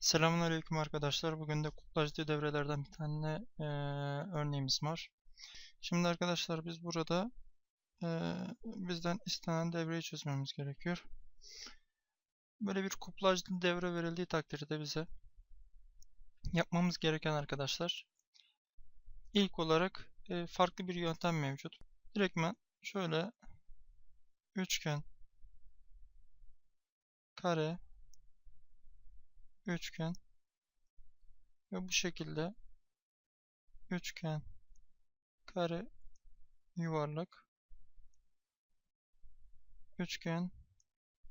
Selamünaleyküm arkadaşlar. Bugün de kuklajlı devrelerden bir tane eee, örneğimiz var. Şimdi arkadaşlar biz burada eee, bizden istenen devreyi çözmemiz gerekiyor. Böyle bir kuplajlı devre verildiği takdirde bize yapmamız gereken arkadaşlar ilk olarak eee, farklı bir yöntem mevcut. Direktmen şöyle üçgen, kare, üçgen ve bu şekilde üçgen, kare, yuvarlak, üçgen,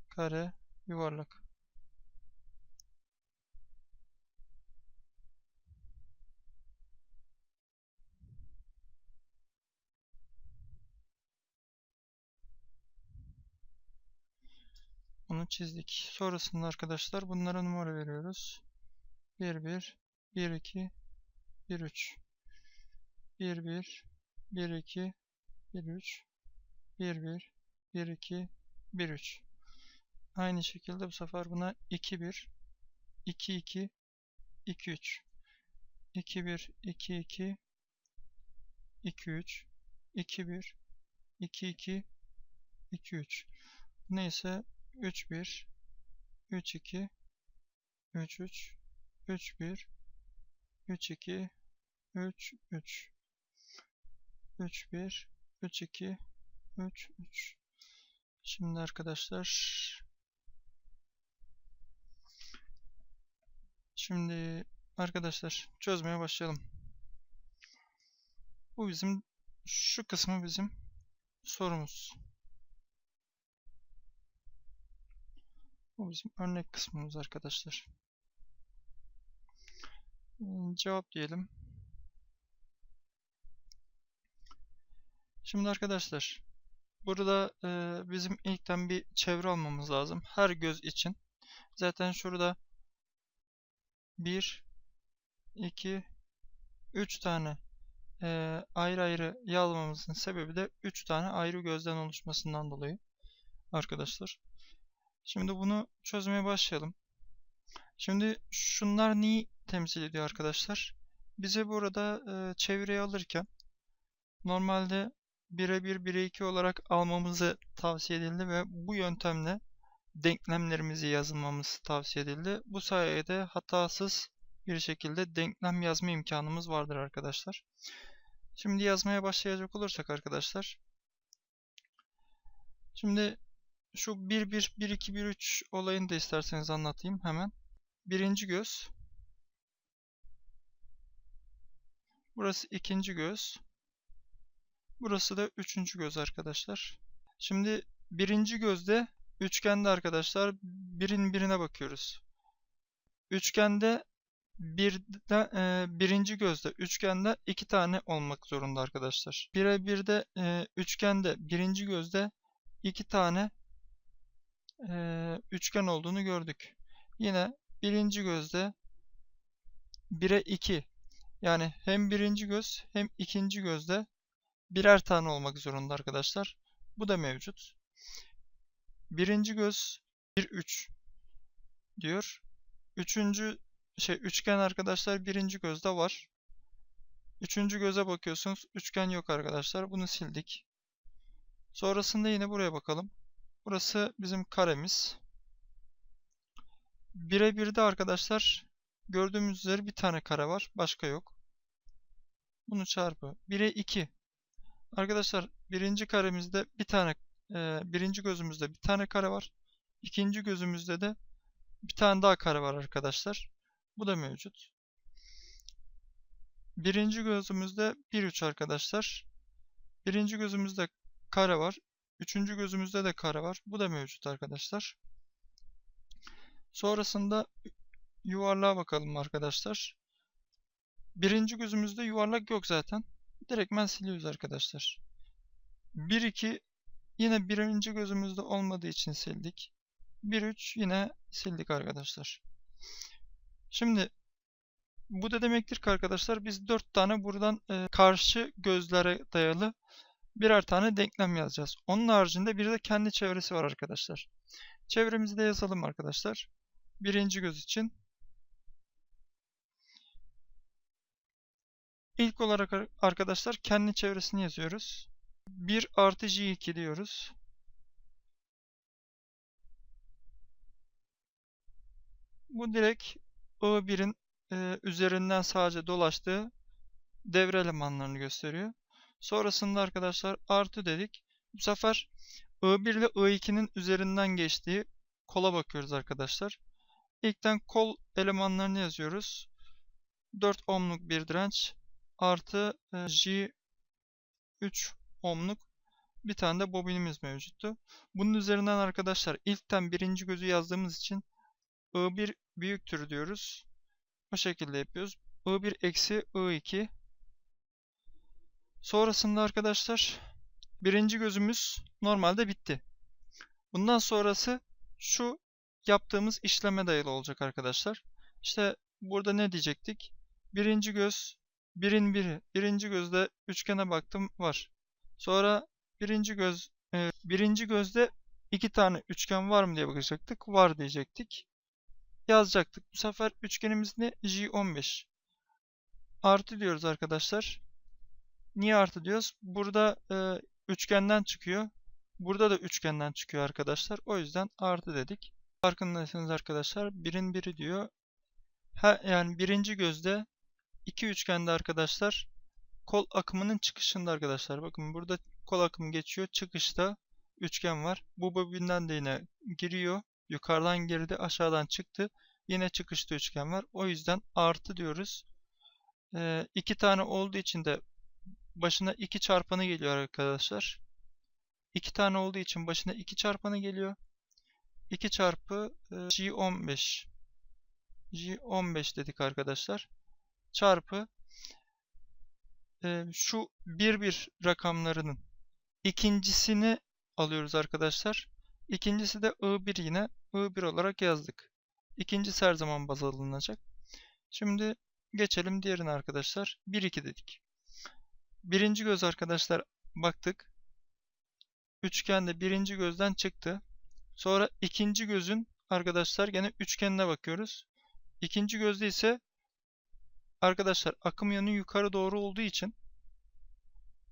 kare, yuvarlak. Bunu çizdik. Sonrasında arkadaşlar bunlara numara veriyoruz. 1 1 1 2 1 3 1 1 1 2 1 3 1 1 1 2 1 3 Aynı şekilde bu sefer buna 2 1 2 2 2 3 2 1 2 2 2 3 2 1 2 2 2 3 Neyse 3 1 3 2 3 3 3 1 3 2 3 3 3 1 3 2 3 3 Şimdi arkadaşlar Şimdi arkadaşlar çözmeye başlayalım. Bu bizim şu kısmı bizim sorumuz. Bu bizim örnek kısmımız arkadaşlar. Hmm, Cevap diyelim. Şimdi arkadaşlar burada e, bizim ilkten bir çevre almamız lazım. Her göz için. Zaten şurada 1 2 3 tane e, ayrı ayrı yağlamamızın sebebi de 3 tane ayrı gözden oluşmasından dolayı arkadaşlar. Şimdi bunu çözmeye başlayalım. Şimdi şunlar neyi temsil ediyor arkadaşlar? Bize burada e, çevreyi alırken normalde 1'e 1, 1'e 2 olarak almamızı tavsiye edildi ve bu yöntemle denklemlerimizi yazılmamız tavsiye edildi. Bu sayede hatasız bir şekilde denklem yazma imkanımız vardır arkadaşlar. Şimdi yazmaya başlayacak olursak arkadaşlar. Şimdi şu 1 1 1 2 1 3 olayını da isterseniz anlatayım hemen. Birinci göz. Burası ikinci göz. Burası da üçüncü göz arkadaşlar. Şimdi birinci gözde üçgende arkadaşlar birin birine bakıyoruz. Üçgende birde, e, birinci gözde üçgende iki tane olmak zorunda arkadaşlar. Bire birde e, üçgende birinci gözde iki tane e, üçgen olduğunu gördük. Yine birinci gözde 1'e 2 yani hem birinci göz hem ikinci gözde birer tane olmak zorunda arkadaşlar. Bu da mevcut. Birinci göz 1 3 diyor. Üçüncü şey üçgen arkadaşlar birinci gözde var. Üçüncü göze bakıyorsunuz. Üçgen yok arkadaşlar. Bunu sildik. Sonrasında yine buraya bakalım. Burası bizim karemiz. 1'e 1'de arkadaşlar gördüğümüz üzere bir tane kare var. Başka yok. Bunu çarpı. 1'e 2. Arkadaşlar birinci karemizde bir tane e, birinci gözümüzde bir tane kare var. İkinci gözümüzde de bir tane daha kare var arkadaşlar. Bu da mevcut. Birinci gözümüzde 1 3 arkadaşlar. Birinci gözümüzde kare var. Üçüncü gözümüzde de kare var. Bu da mevcut arkadaşlar. Sonrasında yuvarlığa bakalım arkadaşlar. Birinci gözümüzde yuvarlak yok zaten. Direktmen siliyoruz arkadaşlar. 1 2 yine birinci gözümüzde olmadığı için sildik. 1 3 yine sildik arkadaşlar. Şimdi bu da demektir ki arkadaşlar biz 4 tane buradan e, karşı gözlere dayalı birer tane denklem yazacağız. Onun haricinde bir de kendi çevresi var arkadaşlar. Çevremizi de yazalım arkadaşlar. Birinci göz için. İlk olarak arkadaşlar kendi çevresini yazıyoruz. 1 artı J2 diyoruz. Bu direkt I1'in e, üzerinden sadece dolaştığı devre elemanlarını gösteriyor. Sonrasında arkadaşlar artı dedik. Bu sefer I1 ile I2'nin üzerinden geçtiği kola bakıyoruz arkadaşlar. İlkten kol elemanlarını yazıyoruz. 4 ohmluk bir direnç artı e, J 3 ohmluk bir tane de bobinimiz mevcuttu. Bunun üzerinden arkadaşlar ilkten birinci gözü yazdığımız için I1 büyüktür diyoruz. O şekilde yapıyoruz. I1 eksi I2 Sonrasında arkadaşlar birinci gözümüz normalde bitti. Bundan sonrası şu yaptığımız işleme dayalı olacak arkadaşlar. İşte burada ne diyecektik? Birinci göz, birin biri. Birinci gözde üçgene baktım var. Sonra birinci göz, e, birinci gözde iki tane üçgen var mı diye bakacaktık. Var diyecektik. Yazacaktık. Bu sefer üçgenimiz ne? J15. Artı diyoruz arkadaşlar. Niye artı diyoruz? Burada e, üçgenden çıkıyor. Burada da üçgenden çıkıyor arkadaşlar. O yüzden artı dedik. Farkındaysanız arkadaşlar birin biri diyor. Ha, yani birinci gözde iki üçgende arkadaşlar kol akımının çıkışında arkadaşlar. Bakın burada kol akımı geçiyor. Çıkışta üçgen var. Bu bobinden de yine giriyor. Yukarıdan girdi aşağıdan çıktı. Yine çıkışta üçgen var. O yüzden artı diyoruz. Ee, iki tane olduğu için de başına 2 çarpanı geliyor arkadaşlar. 2 tane olduğu için başına 2 çarpanı geliyor. 2 çarpı e, G15 G15 dedik arkadaşlar. Çarpı e, şu 1 1 rakamlarının ikincisini alıyoruz arkadaşlar. İkincisi de I1 yine I1 olarak yazdık. İkincisi her zaman baz alınacak. Şimdi geçelim diğerine arkadaşlar. 1 2 dedik. Birinci göz arkadaşlar baktık. Üçgen de birinci gözden çıktı. Sonra ikinci gözün arkadaşlar gene üçgenine bakıyoruz. İkinci gözde ise arkadaşlar akım yönü yukarı doğru olduğu için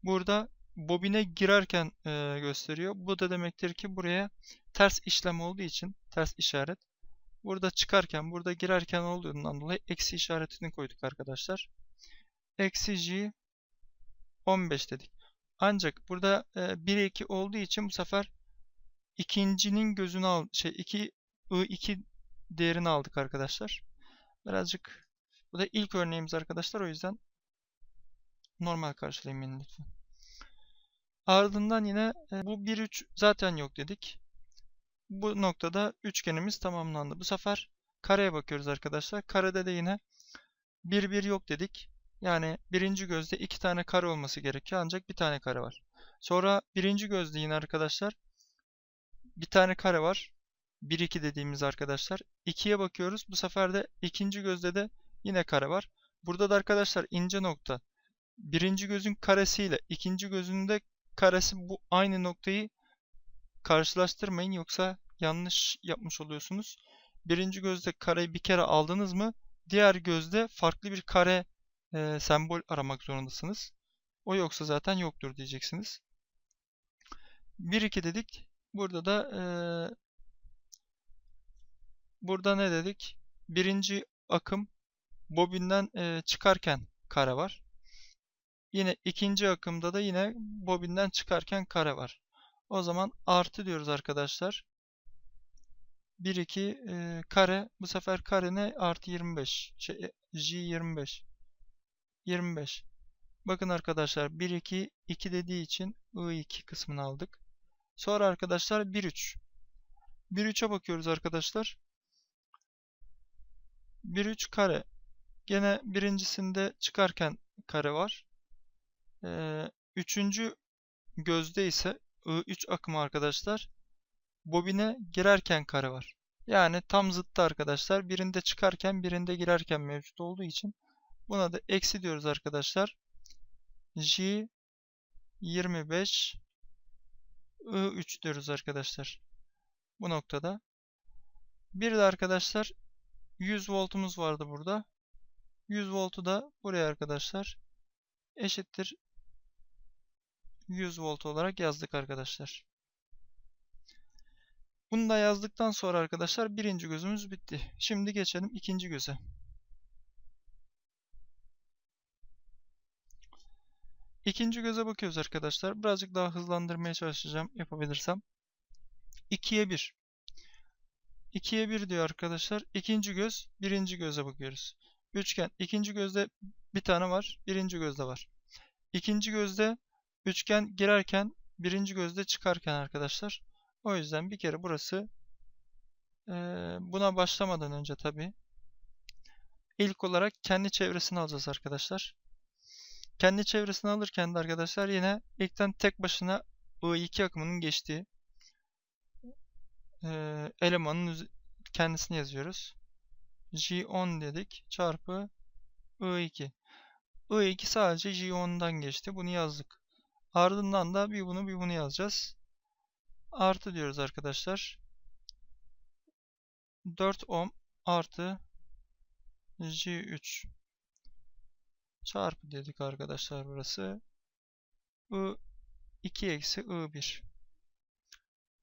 burada bobine girerken e, gösteriyor. Bu da demektir ki buraya ters işlem olduğu için ters işaret. Burada çıkarken burada girerken olduğundan dolayı eksi işaretini koyduk arkadaşlar. Eksi J 15 dedik. Ancak burada e, 1 2 olduğu için bu sefer ikincinin gözünü al şey 2 I2 değerini aldık arkadaşlar. Birazcık bu da ilk örneğimiz arkadaşlar o yüzden normal karşılayın beni lütfen. Ardından yine e, bu 1 3 zaten yok dedik. Bu noktada üçgenimiz tamamlandı. Bu sefer kareye bakıyoruz arkadaşlar. Karede de yine 1 1 yok dedik. Yani birinci gözde iki tane kare olması gerekiyor ancak bir tane kare var. Sonra birinci gözde yine arkadaşlar bir tane kare var. 1 2 dediğimiz arkadaşlar. 2'ye bakıyoruz. Bu sefer de ikinci gözde de yine kare var. Burada da arkadaşlar ince nokta. Birinci gözün karesiyle ikinci gözün de karesi bu aynı noktayı karşılaştırmayın yoksa yanlış yapmış oluyorsunuz. Birinci gözde kareyi bir kere aldınız mı diğer gözde farklı bir kare e, sembol aramak zorundasınız. O yoksa zaten yoktur diyeceksiniz. 1-2 dedik. Burada da e, burada ne dedik? Birinci akım bobinden e, çıkarken kare var. Yine ikinci akımda da yine bobinden çıkarken kare var. O zaman artı diyoruz arkadaşlar. 1 2 e, kare bu sefer kare ne? Artı 25. Şey, J 25. 25. Bakın arkadaşlar 1 2 2 dediği için I2 kısmını aldık. Sonra arkadaşlar 1 3. 1 3'e bakıyoruz arkadaşlar. 1 3 kare. Gene birincisinde çıkarken kare var. Ee, üçüncü gözde ise I3 akımı arkadaşlar. Bobine girerken kare var. Yani tam zıttı arkadaşlar. Birinde çıkarken birinde girerken mevcut olduğu için Buna da eksi diyoruz arkadaşlar. J 25 I3 diyoruz arkadaşlar. Bu noktada. Bir de arkadaşlar 100 voltumuz vardı burada. 100 voltu da buraya arkadaşlar eşittir 100 volt olarak yazdık arkadaşlar. Bunu da yazdıktan sonra arkadaşlar birinci gözümüz bitti. Şimdi geçelim ikinci göze. İkinci göze bakıyoruz arkadaşlar. Birazcık daha hızlandırmaya çalışacağım yapabilirsem. 2'ye 1. 2'ye 1 diyor arkadaşlar. İkinci göz, birinci göze bakıyoruz. Üçgen, ikinci gözde bir tane var, birinci gözde var. İkinci gözde üçgen girerken, birinci gözde çıkarken arkadaşlar. O yüzden bir kere burası e, buna başlamadan önce tabi ilk olarak kendi çevresini alacağız arkadaşlar. Kendi çevresini alırken de arkadaşlar yine ilkten tek başına I2 akımının geçtiği e, elemanın kendisini yazıyoruz. J10 dedik çarpı I2. I2 sadece J10'dan geçti. Bunu yazdık. Ardından da bir bunu bir bunu yazacağız. Artı diyoruz arkadaşlar. 4 ohm artı J3 çarpı dedik arkadaşlar burası. I2 eksi I1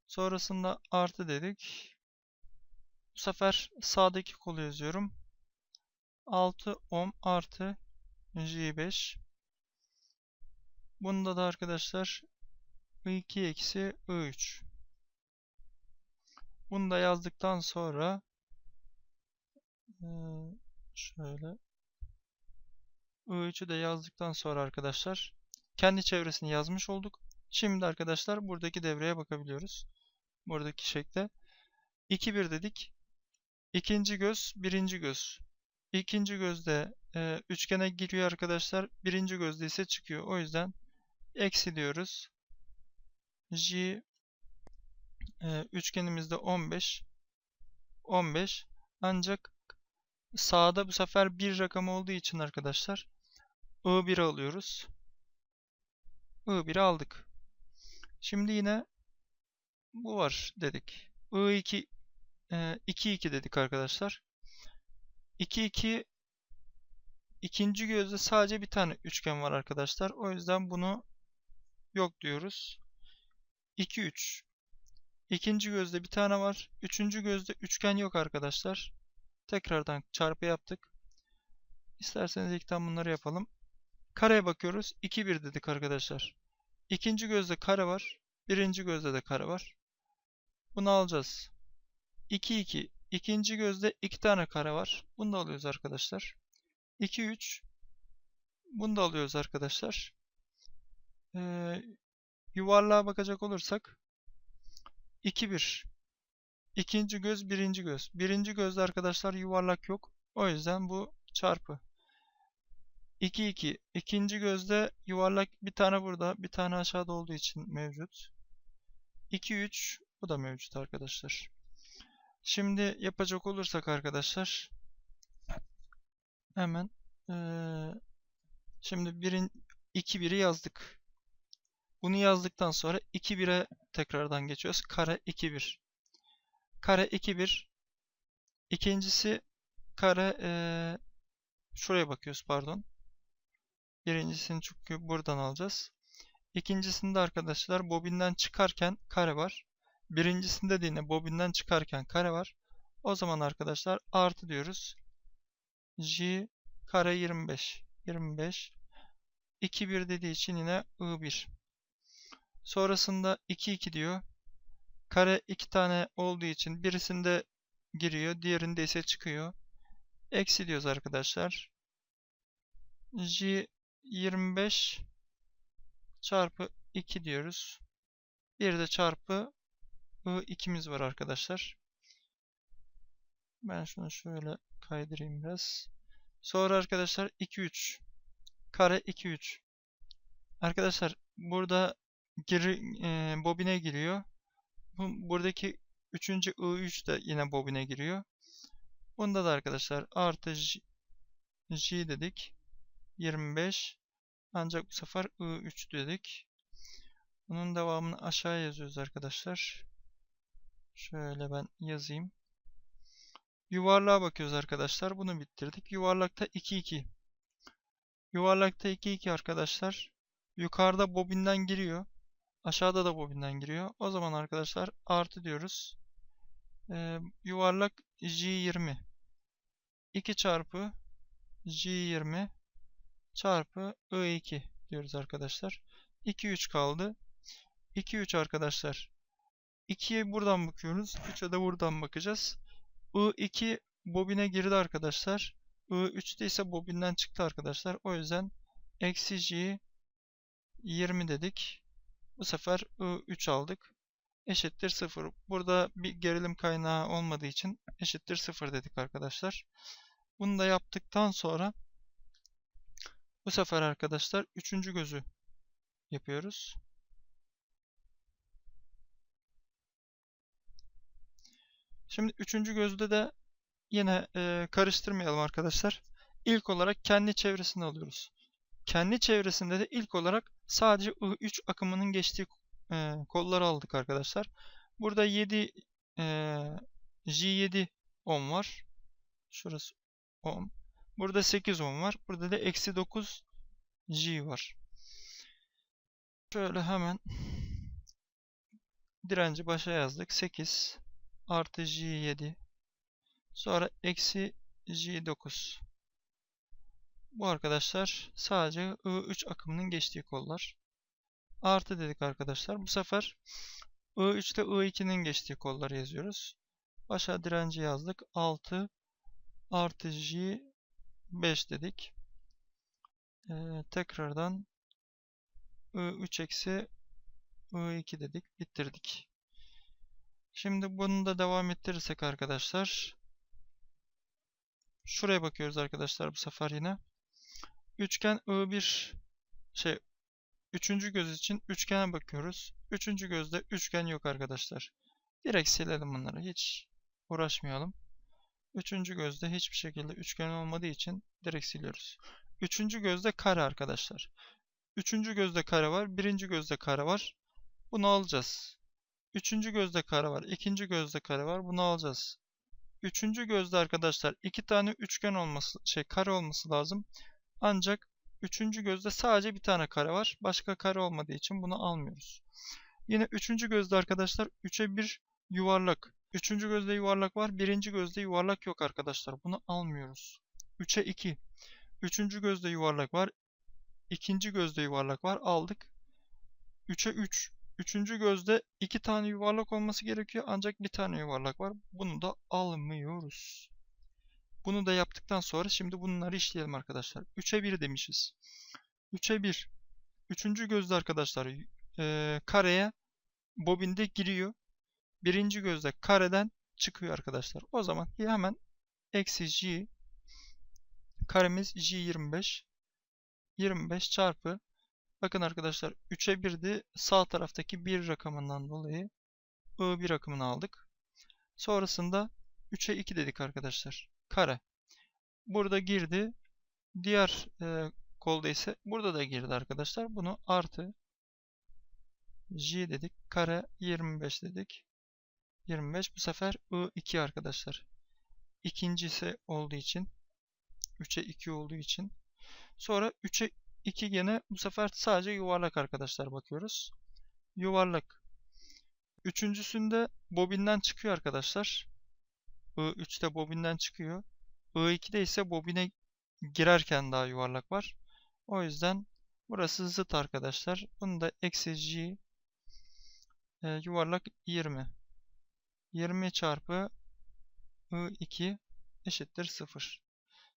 sonrasında artı dedik. Bu sefer sağdaki kolu yazıyorum. 6 ohm artı J5 Bunda da arkadaşlar I2 eksi I3 Bunu da yazdıktan sonra şöyle I3'ü de yazdıktan sonra arkadaşlar kendi çevresini yazmış olduk. Şimdi arkadaşlar buradaki devreye bakabiliyoruz. Buradaki şekle. 2 1 dedik. İkinci göz, birinci göz. İkinci gözde e, üçgene giriyor arkadaşlar. Birinci gözde ise çıkıyor. O yüzden eksi diyoruz. J e, üçgenimizde 15 15 ancak sağda bu sefer bir rakam olduğu için arkadaşlar I1 alıyoruz. I1 aldık. Şimdi yine bu var dedik. I2 2 2 dedik arkadaşlar. 2 2 ikinci gözde sadece bir tane üçgen var arkadaşlar. O yüzden bunu yok diyoruz. 2 3 İkinci gözde bir tane var. Üçüncü gözde üçgen yok arkadaşlar. Tekrardan çarpı yaptık. İsterseniz ilkten bunları yapalım. Kareye bakıyoruz. 2 1 dedik arkadaşlar. İkinci gözde kare var. Birinci gözde de kare var. Bunu alacağız. 2 2 İkinci gözde iki tane kare var. Bunu da alıyoruz arkadaşlar. 2 3 Bunu da alıyoruz arkadaşlar. Ee, yuvarlığa bakacak olursak 2 1 İkinci göz, birinci göz. Birinci gözde arkadaşlar yuvarlak yok. O yüzden bu çarpı. 2 2 İkinci gözde yuvarlak bir tane burada, bir tane aşağıda olduğu için mevcut. 2 3 bu da mevcut arkadaşlar. Şimdi yapacak olursak arkadaşlar hemen ee, şimdi birin 2 biri yazdık. Bunu yazdıktan sonra 2 1'e tekrardan geçiyoruz. Kare 2 1. Kare 2 1. İkincisi kare ee, şuraya bakıyoruz pardon. Birincisini çünkü buradan alacağız. İkincisinde arkadaşlar bobinden çıkarken kare var. Birincisinde de yine bobinden çıkarken kare var. O zaman arkadaşlar artı diyoruz. J kare 25. 25. 2 1 dediği için yine I1. Sonrasında 2 2 diyor. Kare 2 tane olduğu için birisinde giriyor, diğerinde ise çıkıyor. Eksi diyoruz arkadaşlar. J 25 çarpı 2 diyoruz. Bir de çarpı I2'miz var arkadaşlar. Ben şunu şöyle kaydırayım biraz. Sonra arkadaşlar 2 3 kare 2 3. Arkadaşlar burada giri, e, bobine giriyor. Bu, buradaki 3. I3 de yine bobine giriyor. Bunda da arkadaşlar artı J, J dedik. 25 ancak bu sefer I3 dedik. Bunun devamını aşağıya yazıyoruz arkadaşlar. Şöyle ben yazayım. Yuvarlığa bakıyoruz arkadaşlar. Bunu bitirdik. Yuvarlakta 2 2. Yuvarlakta 2 2 arkadaşlar. Yukarıda bobinden giriyor. Aşağıda da bobinden giriyor. O zaman arkadaşlar artı diyoruz. Ee, yuvarlak J20 2 çarpı J20 çarpı I2 diyoruz arkadaşlar. 2 3 kaldı. 2 3 arkadaşlar. 2'ye buradan bakıyoruz. 3'e de buradan bakacağız. I2 bobine girdi arkadaşlar. I3'te ise bobinden çıktı arkadaşlar. O yüzden eksi J 20 dedik. Bu sefer I3 aldık. Eşittir 0. Burada bir gerilim kaynağı olmadığı için eşittir 0 dedik arkadaşlar. Bunu da yaptıktan sonra bu sefer arkadaşlar üçüncü gözü yapıyoruz. Şimdi üçüncü gözde de yine e, karıştırmayalım arkadaşlar. İlk olarak kendi çevresini alıyoruz. Kendi çevresinde de ilk olarak sadece I3 akımının geçtiği e, kolları aldık arkadaşlar. Burada 7 e, J7 ohm var. Şurası ohm. Burada 8 ohm var. Burada da eksi 9 J var. Şöyle hemen direnci başa yazdık. 8 artı J7 sonra eksi J9 bu arkadaşlar sadece I3 akımının geçtiği kollar. Artı dedik arkadaşlar. Bu sefer I3'te I2'nin geçtiği kolları yazıyoruz. Başa direnci yazdık. 6 artı J 5 dedik. Ee, tekrardan I3 eksi I2 dedik. Bitirdik. Şimdi bunu da devam ettirirsek arkadaşlar. Şuraya bakıyoruz arkadaşlar bu sefer yine. Üçgen I1 şey üçüncü göz için üçgene bakıyoruz. Üçüncü gözde üçgen yok arkadaşlar. Direkt silelim bunları. Hiç uğraşmayalım. Üçüncü gözde hiçbir şekilde üçgen olmadığı için direkt siliyoruz. Üçüncü gözde kare arkadaşlar. Üçüncü gözde kare var. Birinci gözde kare var. Bunu alacağız. Üçüncü gözde kare var. ikinci gözde kare var. Bunu alacağız. Üçüncü gözde arkadaşlar iki tane üçgen olması, şey kare olması lazım. Ancak üçüncü gözde sadece bir tane kare var. Başka kare olmadığı için bunu almıyoruz. Yine üçüncü gözde arkadaşlar 3'e 1 yuvarlak. Üçüncü gözde yuvarlak var. Birinci gözde yuvarlak yok arkadaşlar. Bunu almıyoruz. 3'e 2. Üçüncü gözde yuvarlak var. İkinci gözde yuvarlak var. Aldık. 3'e 3. Üçüncü gözde iki tane yuvarlak olması gerekiyor. Ancak bir tane yuvarlak var. Bunu da almıyoruz. Bunu da yaptıktan sonra şimdi bunları işleyelim arkadaşlar. 3'e 1 demişiz. 3'e 1. Üçüncü gözde arkadaşlar e, kareye bobinde giriyor. Birinci gözde kareden çıkıyor arkadaşlar. O zaman hemen eksi j karemiz j25 25 çarpı bakın arkadaşlar 3'e 1'di sağ taraftaki 1 rakamından dolayı I1 rakamını aldık. Sonrasında 3'e 2 dedik arkadaşlar. Kare. Burada girdi. Diğer e, kolda ise burada da girdi arkadaşlar. Bunu artı j dedik. Kare 25 dedik. 25 bu sefer I2 arkadaşlar. İkincisi olduğu için 3'e 2 olduğu için sonra 3'e 2 gene bu sefer sadece yuvarlak arkadaşlar bakıyoruz. Yuvarlak. Üçüncüsünde bobinden çıkıyor arkadaşlar. I3'te bobinden çıkıyor. I2'de ise bobine girerken daha yuvarlak var. O yüzden burası zıt arkadaşlar. Bunu da eksi j e, yuvarlak 20. 20 çarpı I2 eşittir 0.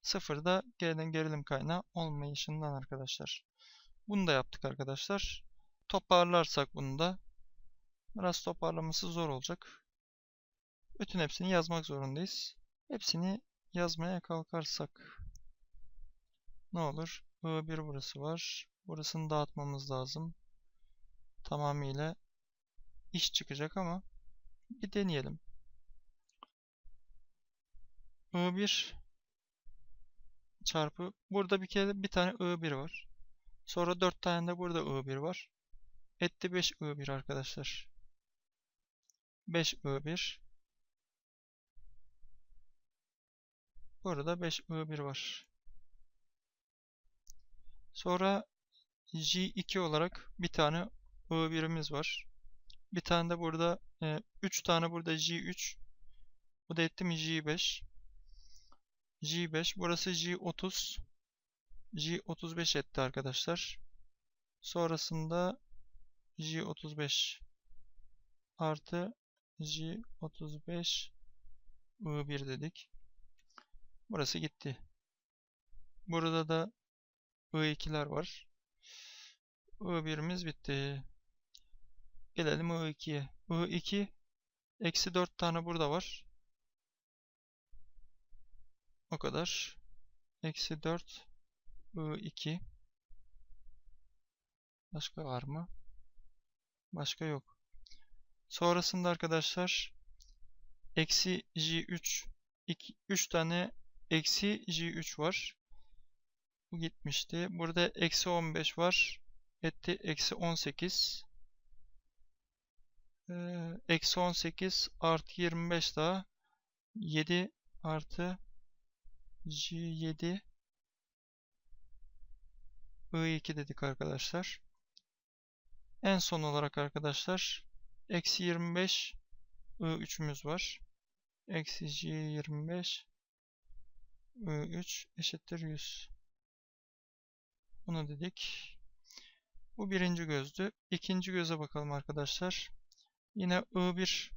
0 da gelen gerilim kaynağı olmayışından arkadaşlar. Bunu da yaptık arkadaşlar. Toparlarsak bunu da biraz toparlaması zor olacak. Bütün hepsini yazmak zorundayız. Hepsini yazmaya kalkarsak ne olur? I1 burası var. Burasını dağıtmamız lazım. Tamamıyla iş çıkacak ama bir deneyelim. I1 çarpı burada bir kere bir tane I1 var. Sonra 4 tane de burada I1 var. Etti 5 I1 arkadaşlar. 5 I1 Burada 5 I1 var. Sonra J2 olarak bir tane I1'imiz var. Bir tane de burada 3 tane burada J3. Bu da etti mi J5. J5. Burası J30. J35 etti arkadaşlar. Sonrasında J35 artı J35 I1 dedik. Burası gitti. Burada da I2'ler var. I1'imiz bitti. Gelelim I2'ye. I2 eksi 4 tane burada var. O kadar. Eksi 4 I2 Başka var mı? Başka yok. Sonrasında arkadaşlar eksi J3 2, 3 tane eksi J3 var. Bu gitmişti. Burada eksi 15 var. Etti eksi 18. Ee, eksi 18 artı 25 daha 7 artı J7 I2 dedik arkadaşlar. En son olarak arkadaşlar eksi 25 I3'ümüz var. Eksi J25 I3 eşittir 100. Bunu dedik. Bu birinci gözdü. İkinci göze bakalım arkadaşlar. Yine I1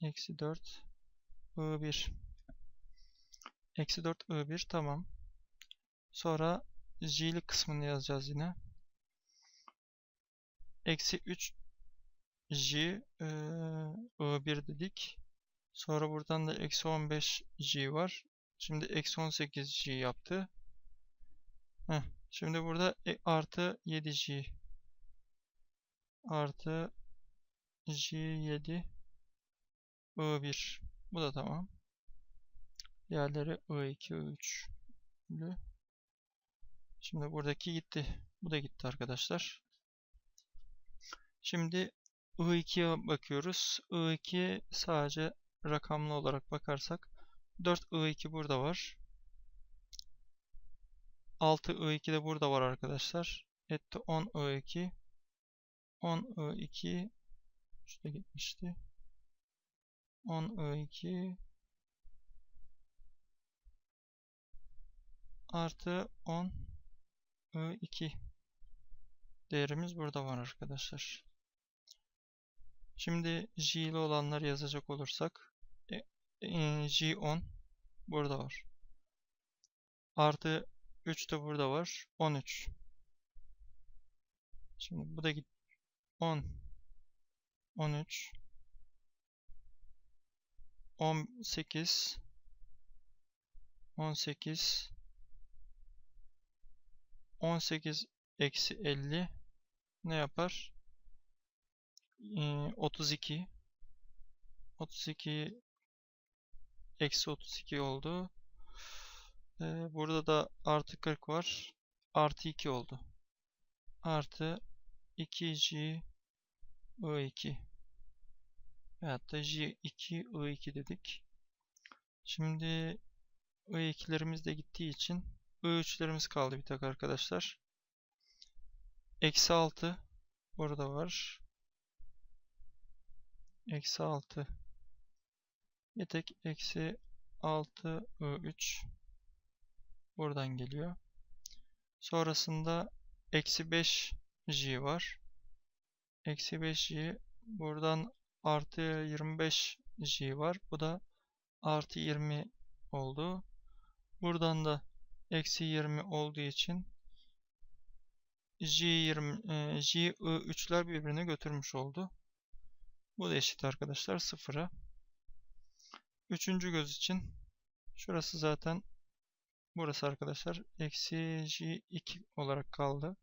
eksi 4 I1 eksi 4 I1 tamam. Sonra J'lik kısmını yazacağız yine. Eksi 3 J e, I1 dedik. Sonra buradan da eksi 15 J var. Şimdi eksi 18 J yaptı. Heh, şimdi burada e, artı 7 J artı J7 I1 bu da tamam. Diğerleri I2 I3 Şimdi buradaki gitti. Bu da gitti arkadaşlar. Şimdi I2'ye bakıyoruz. I2 sadece rakamlı olarak bakarsak 4 I2 burada var. 6 I2 de burada var arkadaşlar. Etti 10 I2. 10 I2 şurada gitmişti. 10 I2 artı 10 I2 değerimiz burada var arkadaşlar. Şimdi J'li olanları yazacak olursak e, e, J10 burada var. Artı 3 de burada var. 13. Şimdi bu da git 10 13 18 18 18 eksi 50 ne yapar? Ee, 32 32 eksi 32 oldu. Ee, burada da artı 40 var. Artı 2 oldu. Artı 2J I2 veyahut da J2 I2 dedik. Şimdi I2'lerimiz de gittiği için I3'lerimiz kaldı bir tek arkadaşlar. Eksi 6 burada var. Eksi 6 bir tek eksi 6 I3 buradan geliyor. Sonrasında eksi 5 J var. Eksi 5 J buradan artı 25 J var. Bu da artı 20 oldu. Buradan da eksi 20 olduğu için J20 e, J3'ler birbirini götürmüş oldu. Bu da eşit arkadaşlar sıfıra. Üçüncü göz için şurası zaten burası arkadaşlar eksi J2 olarak kaldı.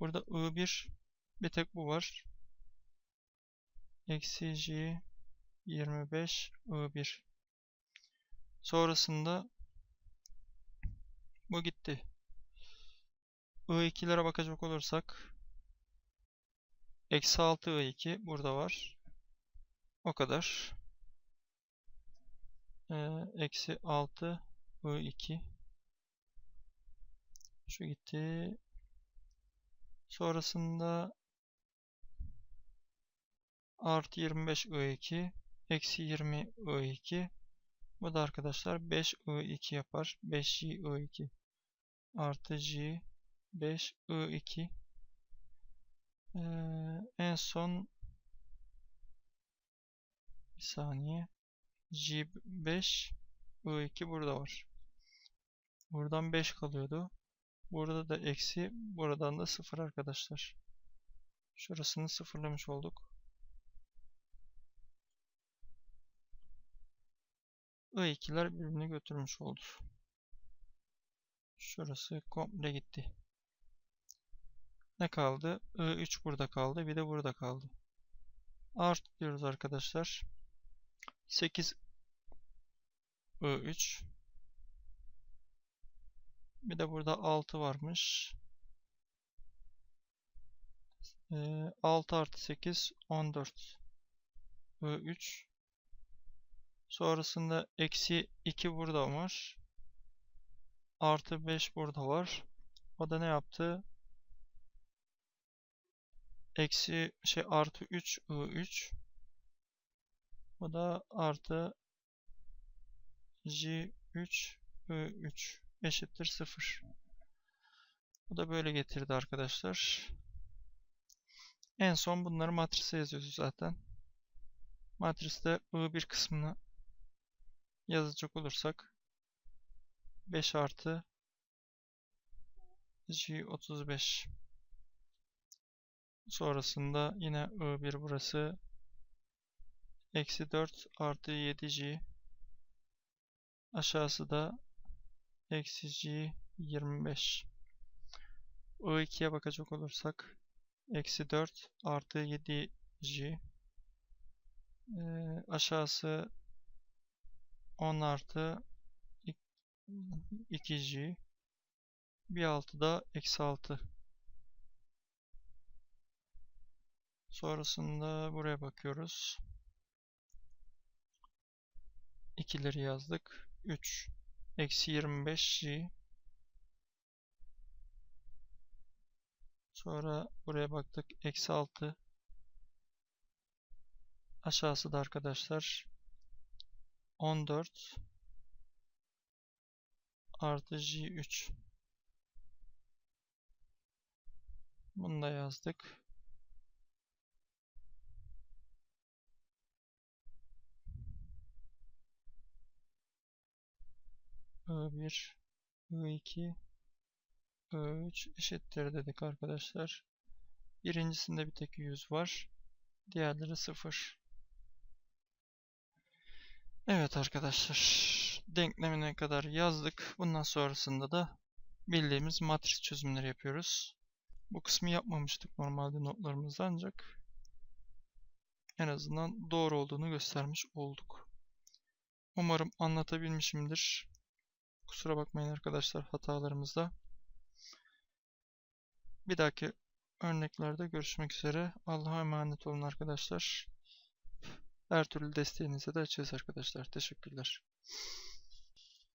Burada I1 bir tek bu var. Eksi J 25 I1 sonrasında bu gitti. I2'lere bakacak olursak eksi 6 I2 burada var. O kadar. Ee, eksi 6 I2 Şu gitti. Sonrasında artı 25 I2 eksi 20 I2 bu da arkadaşlar 5 I2 yapar. 5J I2 artı J 5 I2 ee, en son bir saniye J5 I2 burada var. Buradan 5 kalıyordu. Burada da eksi, buradan da 0 arkadaşlar. Şurasını sıfırlamış olduk. I2'ler birbirini götürmüş oldu. Şurası komple gitti. Ne kaldı? I3 burada kaldı. Bir de burada kaldı. Art diyoruz arkadaşlar. 8 I3 bir de burada 6 varmış. Ee, 6 artı 8 14 I3 Sonrasında eksi 2 burada var. Artı 5 burada var. O da ne yaptı? Eksi şey artı 3 I3 Bu da artı J3 I3 eşittir 0. Bu da böyle getirdi arkadaşlar. En son bunları matrise yazıyoruz zaten. Matriste I1 kısmını yazacak olursak 5 artı J35 sonrasında yine I1 burası. Eksi 4 artı 7J aşağısı da eksi J 25 I2'ye bakacak olursak eksi 4 artı 7J ee, aşağısı 10 artı 2J bir altı da eksi 6 sonrasında buraya bakıyoruz. İkileri yazdık. 3 eksi 25J sonra buraya baktık. Eksi 6 aşağısı da arkadaşlar 14 artı J3 bunu da yazdık. I1 I2 I3 eşittir dedik arkadaşlar. Birincisinde bir tek 100 var. Diğerleri 0. Evet arkadaşlar. Denklemine kadar yazdık. Bundan sonrasında da bildiğimiz matris çözümleri yapıyoruz. Bu kısmı yapmamıştık normalde notlarımızda ancak en azından doğru olduğunu göstermiş olduk. Umarım anlatabilmişimdir. Kusura bakmayın arkadaşlar hatalarımızda. Bir dahaki örneklerde görüşmek üzere. Allah'a emanet olun arkadaşlar. Her türlü desteğinize de açığız arkadaşlar. Teşekkürler.